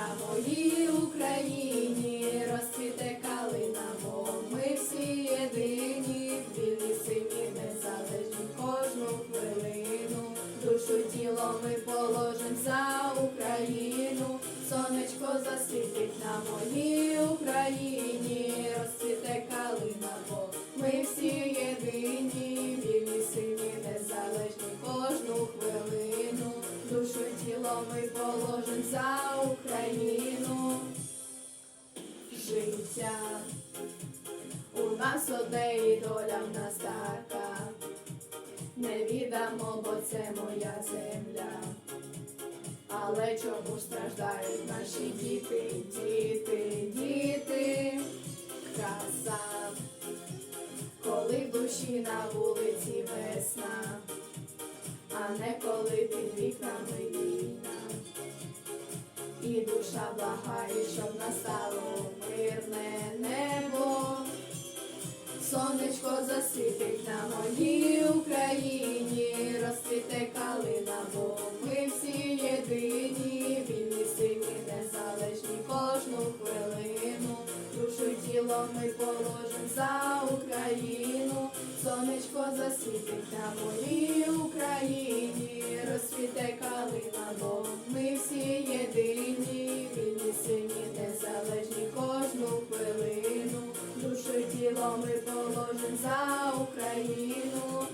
на моїй Україні, розцвіте калина, бо ми всі єдині, білі сині, незалежні кожну хвилину. Душу тіло ми положим за Україну, сонечко засвітить на доля в нас така. Не віддамо, бо це моя земля. Але чому страждають наші діти, діти, діти, краса, коли в душі на вулиці весна, а не коли під вікнами війна. І душа благає, щоб настало мирне небо. Сонечко засвітить на моїй Україні, розцвіте калина, бо ми всі єдині, вільні сині, незалежні кожну хвилину. Душу тіло ми положим за Україну, сонечко засвітить на моїй Україні, розцвіте калина, бо тіло ми положим за Україну.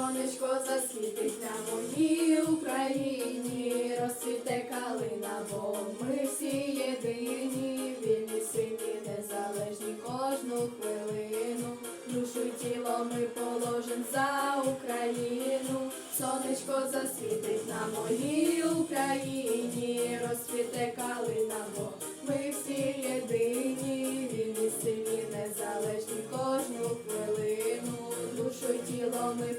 сонечко засвітить на моїй Україні, розцвіте калина, бо ми всі єдині, вільні, сині, незалежні кожну хвилину, душу й тіло ми положим за Україну, сонечко засвітить на моїй Україні, розцвіте калина, бо ми всі єдині, вільні, сині, незалежні кожну хвилину. душу Що тіло ми